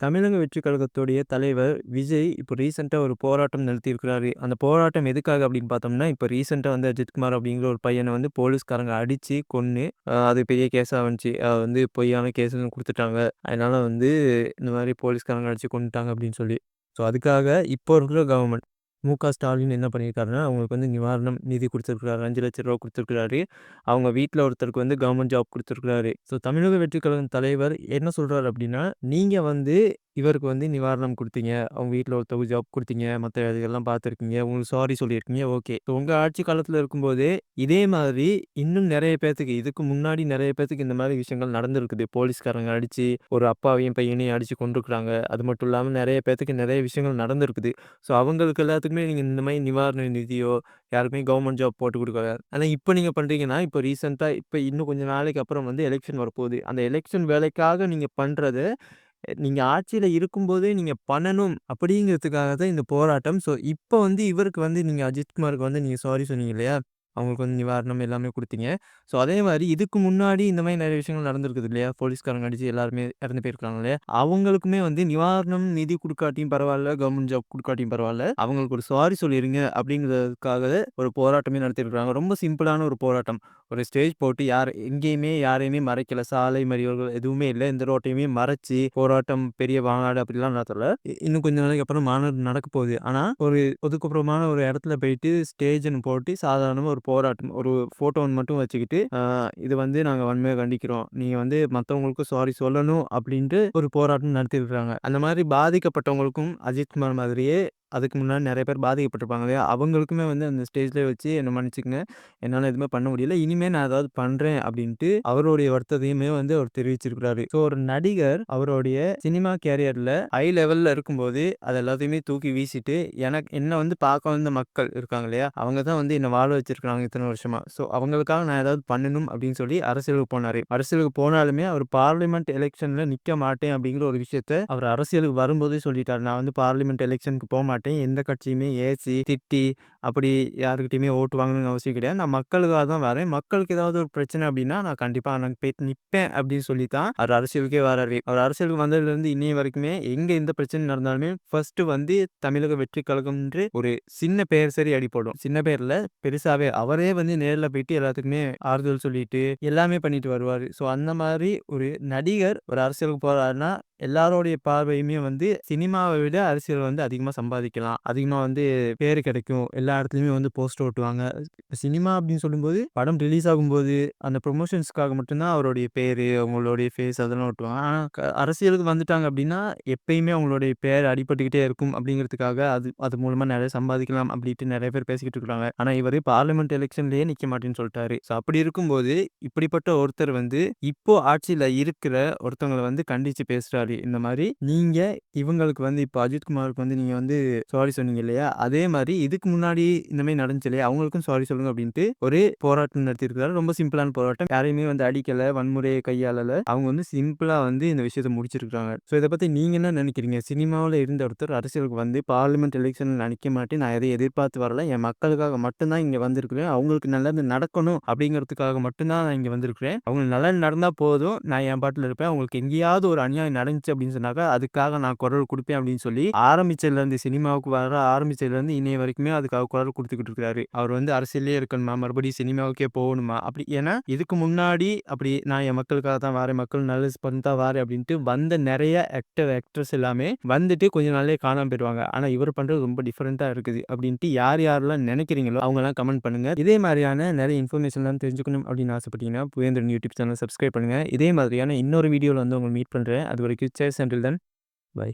தமிழக வெற்றி கழகத்துடைய தலைவர் விஜய் இப்போ ரீசெண்டாக ஒரு போராட்டம் நடத்தியிருக்கிறாரு. அந்த போராட்டம் எதுக்காக அப்படின்னு பார்த்தோம்னா, இப்போ ரீசெண்டாக வந்து அஜித்குமார் அப்படிங்கிற ஒரு பையனை வந்து போலீஸ்காரங்க அடித்து கொன்று அது பெரிய கேஸாக வந்துச்சு. வந்து பொய்யான கேஸ்ன்னு கொடுத்துட்டாங்க அதனால் வந்து இந்த மாதிரி போலீஸ்காரங்க அடித்து கொண்டுட்டாங்க அப்படின்னு சொல்லி. ஸோ அதுக்காக இப்போ இருக்கிற கவர்மெண்ட் மு.க. ஸ்டாலின் என்ன பண்ணியிருக்காருன்னா, அவங்களுக்கு வந்து நிவாரணம் நிதி கொடுத்துருக்குறாரு. அஞ்சு லட்ச ரூபா கொடுத்துருக்குறாரு. அவங்க வீட்டில் ஒருத்தருக்கு வந்து கவர்மெண்ட் ஜாப் கொடுத்துருக்குறாரு. ஸோ தமிழக வெற்றி கழகம் தலைவர் என்ன சொல்கிறார் அப்படின்னா, நீங்கள் வந்து இவருக்கு வந்து நிவாரணம் குடுத்தீங்க. அவங்க வீட்ல ஒருத்தவங்க ஜாப் குடுத்தீங்க. மத்த வேலைகள்லாம் பார்த்துருக்கீங்க. உங்களுக்கு சாரி சொல்லியிருக்கீங்க. ஓகே. ஸோ உங்க ஆட்சி காலத்துல இருக்கும்போதே, இதே மாதிரி இன்னும் நெறைய பேத்துக்கு இதுக்கு முன்னாடி நெறைய பேத்துக்கு இந்த மாரி விஷயங்கள் நடந்திருக்குது. போலீஸ்காரங்க அடிச்சு, ஒரு அப்பாவையும், பையனையும் அடிச்சு கொன்றுக்குறாங்க. அது மட்டும் இல்லாம நெறைய பேத்துக்கு நெறைய விஷயங்கள் நடந்திருக்குது. ஸோ அவங்களுக்கு எல்லாத்துக்குமே நீங்க இந்த மாரி நிவாரண நிதியோ, யாருக்குமே கவர்மெண்ட் ஜாப் போட்டு குடுக்கல. ஆனா இப்ப நீங்க பண்றீங்கன்னா, இப்ப ரீசென்ட்டா இப்ப இன்னும் கொஞ்ச நாளைக்கு அப்புறம் வந்து எலெக்ஷன் வரப்போகுது. அந்த எலெக்ஷன் வேலைக்காக நீங்க பண்ணுறது நீங்க ஆட்சியில இருக்கும்போதே நீங்க பண்ணணும் அப்படிங்கிறதுக்காக தான் இந்த போராட்டம். ஸோ இப்ப வந்து இவருக்கு வந்து நீங்க அஜித்குமாருக்கு வந்து நீங்க சாரி சொன்னீங்க இல்லையா? அவங்களுக்கு வந்து நிவாரணம் எல்லாமே குடுத்தீங்க. ஸோ அதே மாரி இதுக்கு முன்னாடி இந்த மாரி நெறைய விஷயங்கள் நடந்திருக்குது இல்லையா? போலீஸ்காரங்க அடிச்சு எல்லாருமே இறந்து போயிருக்காங்க இல்லையா? அவங்களுக்குமே வந்து நிவாரணம் நிதி குடுக்காட்டியும் பரவால்ல, கவர்மெண்ட் ஜாப் குடுக்காட்டியும் பரவால்ல. அவங்களுக்கு ஒரு சாரி சொல்லிருங்க அப்படிங்கிறதுக்காக ஒரு போராட்டமே நடத்தியிருக்காங்க. ரொம்ப சிம்பிளான ஒரு போராட்டம். ஒரு ஸ்டேஜ் போட்டு யார் எங்கேயுமே யாரையுமே மறைக்கல. சாலை மறியல்கள் எதுவுமே இல்ல. எந்த ரோட்டையுமே மறைச்சு போராட்டம், பெரிய மாநாடு அப்படிலாம் நடத்தல. இ இன்னும் கொஞ்ச நாளைக்கு அப்புறம் மாநாடு நடக்க போகுது. ஆனா ஒரு ஒதுக்குப்புறமான ஒரு இடத்துல போயிட்டு ஸ்டேஜ்ன்னு போட்டு சாதாரணமா ஒரு போராட்டம், ஒரு ஃபோட்டோ மட்டும் வச்சுக்கிட்டு, இது வந்து நாங்கள் வன்மையாக கண்டிக்கிறோம். நீங்கள் வந்து மற்றவங்களுக்கும் சாரி சொல்லணும் அப்படின்ட்டு ஒரு போராட்டம் நடத்திருக்கிறாங்க அந்த மாதிரி பாதிக்கப்பட்டவங்களுக்கும் அஜித்குமார் மாதிரியே அதுக்கு முன்னாடி நெறைய பேர் பாதிக்கப்பட்டிருப்பாங்க இல்லையா? அவங்களுக்குமே வந்து அந்த ஸ்டேஜ்ல வச்சு என்ன மன்னிச்சுக்கங்க. என்னால எதுவுமே பண்ண முடியல. இனிமே நான் ஏதாவது பண்றேன் அப்படின்ட்டு அவருடைய வருத்தத்தையுமே வந்து அவர் தெரிவிச்சிருக்கிறாரு. ஸோ ஒரு நடிகர் அவருடைய சினிமா கேரியர்ல ஹை லெவல்ல இருக்கும்போது, அது எல்லாத்தையுமே தூக்கி வீசிட்டு, எனக்கு என்ன வந்து பார்க்க வந்த மக்கள் இருக்காங்க இல்லையா? அவங்க தான் வந்து என்ன வாழ வச்சிருக்காங்க இத்தன வருஷமா. ஸோ அவங்களுக்காக நான் ஏதாவது பண்ணணும் அப்படின்னு சொல்லி அரசியலுக்கு போனாரு. அரசியலுக்கு போனாலுமே அவர் பார்லிமென்ட் எலெக்ஷனில் நிக்க மாட்டேன் அப்படிங்கிற ஒரு விஷயத்த அவர் அரசியலுக்கு வரும்போதே சொல்லிட்டாரு. நான் வந்து பார்லிமென்ட் எலெக்ஷனுக்கு போமாட்டேன். எந்த கட்சியுமே ஏசி, திட்டி அப்படி யாருக்கிட்டையுமே ஓட்டு வாங்கணும்னு அவசியம் கிடையாது. நான் மக்களுக்காக தான் வரேன். மக்களுக்கு ஏதாவது ஒரு பிரச்சனை அப்படின்னா, நான் கண்டிப்பா அங்க போய் நிப்பேன் அப்படின்னு சொல்லி தான் அவர் அரசியலுக்கே வராரு. அவர் அரசியலுக்கு வந்ததுலேருந்து இன்னைய வரைக்குமே எங்க எந்த பிரச்சனை நடந்தாலுமே ஃபர்ஸ்ட் வந்து தமிழக வெற்றி கழகம்ன்று ஒரு சின்ன பெயர் சரி அடிபடும் சின்ன பேரில் பெருசாவே அவரே வந்து நேர்ல போயிட்டு எல்லாத்துக்குமே ஆறுதல் சொல்லிட்டு, எல்லாமே பண்ணிட்டு வருவாரு. ஸோ அந்த மாரி ஒரு நடிகர் ஒரு அரசியலுக்கு போறாருன்னா, எல்லாருடைய பார்வையுமே வந்து சினிமாவை விட அரசியல் வந்து அதிகமா சம்பாதிக்கலாம். அதிகமா வந்து பேரு கிடைக்கும். எல்லா எல்லா இடத்துலையுமே வந்து போஸ்டர் ஓட்டுவாங்க சினிமா அப்படின்னு சொல்லும்போது, படம் ரிலீஸ் ஆகும்போது, அந்த ப்ரொமோஷன்ஸ்க்காக மட்டும்தான் அவருடைய பேர் அவங்களுடைய ஃபேஸ் அதெல்லாம் ஒட்டுவாங்க. ஆனால் அரசியலுக்கு வந்துட்டாங்க அப்படின்னா, எப்பயுமே அவங்களுடைய பேர் அடிபட்டுக்கிட்டே இருக்கும் அப்படிங்கிறதுக்காக, அது அது மூலமாக நிறைய சம்பாதிக்கலாம் அப்படின்ட்டு நிறைய பேர் பேசிக்கிட்டு இருக்காங்க. ஆனால் இவர் பார்லிமெண்ட் எலெக்ஷன்லேயே நிற்க மாட்டேன்னு சொல்லிட்டாரு ஸோ அப்படி இருக்கும்போது, இப்படிப்பட்ட ஒருத்தர் வந்து இப்போ ஆட்சியில் இருக்கிற ஒருத்தவங்களை வந்து கண்டிச்சு பேசுகிறாரு இந்த மாதிரி நீங்கள் இவங்களுக்கு வந்து இப்போ அஜித்குமாருக்கு வந்து நீங்கள் வந்து சாரி சொன்னீங்க இல்லையா? அதே மாதிரி இதுக்கு முன்னாடி இந்த மாதிரி நடந்துச்சு இல்லையா? அவங்களுக்கும் சாரி சொல்லுங்க அப்படின்ட்டு ஒரு போராட்டம் நடத்திருக்கிறாரு ரொம்ப சிம்பிளான போராட்டம். யாரையுமே வந்து அடிக்கல, வன்முறையை கையாளல. அவங்க வந்து சிம்பிளா வந்து இந்த விஷயத்த முடிச்சிருக்காங்க. ஸோ இதை பத்தி நீங்க என்ன நினைக்கிறீங்க சினிமாவில் இருந்த ஒருத்தர் அரசியலுக்கு வந்து பார்லிமெண்ட் எலக்ஷன்ல நினைக்க மாட்டேன். நான் எதையும் எதிர்பார்த்து வரல. என் மக்களுக்காக மட்டும்தான் இங்க வந்திருக்கிறேன். அவங்களுக்கு நல்லது நடக்கணும் அப்படிங்கிறதுக்காக மட்டும்தான் நான் இங்க வந்திருக்கிறேன். அவங்க நல்லது நடந்தா போதும். நான் என் பாட்டில் இருப்பேன். அவங்களுக்கு எங்கேயாவது ஒரு அநியாயம் நடந்துச்சு அப்படின்னு சொன்னாக்கா, அதுக்காக நான் குரல் கொடுப்பேன் அப்படின்னு சொல்லி ஆரம்பிச்சதுலேருந்து சினிமாவுக்கு வர ஆரம்பிச்சதுலேருந்து இன்னைய வரைக்குமே அதுக்காக குரல் கொடுத்துக்கிட்டு இருக்காரு. அவர் வந்து அரசியலே இருக்கணுமா? மறுபடியும் சினிமாவுக்கே போகணுமா? அப்படி ஏன்னா இதுக்கு முன்னாடி அப்படி நான் என் மக்களுக்காக தான் வாரேன். மக்கள் நல்லது பண்ண தான் வாரேன் அப்படின்ட்டு வந்த நிறைய ஆக்டர், ஆக்ட்ரஸ் எல்லாமே வந்துட்டு கொஞ்ச நாளே காணாம போயிடுவாங்க ஆனா இவர் பண்றது ரொம்ப டிஃப்ரெண்டா இருக்குது அப்படின்ட்டு யார் யாரெல்லாம் நினைக்கிறீங்களோ அவங்க எல்லாம் கமெண்ட் பண்ணுங்க. இதே மாதிரியான நிறைய இன்ஃபர்மேஷன்லாம் தெரிஞ்சுக்கணும் அப்படின்னு ஆசைப்பட்டீங்கன்னா, புவேந்திரன் யூடியூப் சேனல் சப்ஸ்கிரைப் பண்ணுங்க. இதே மாதிரியான இன்னொரு வீடியோவில் வந்து உங்கள மீட் பண்றேன். அதுவரைக்கும் சேர் அண்டில் தன் பை.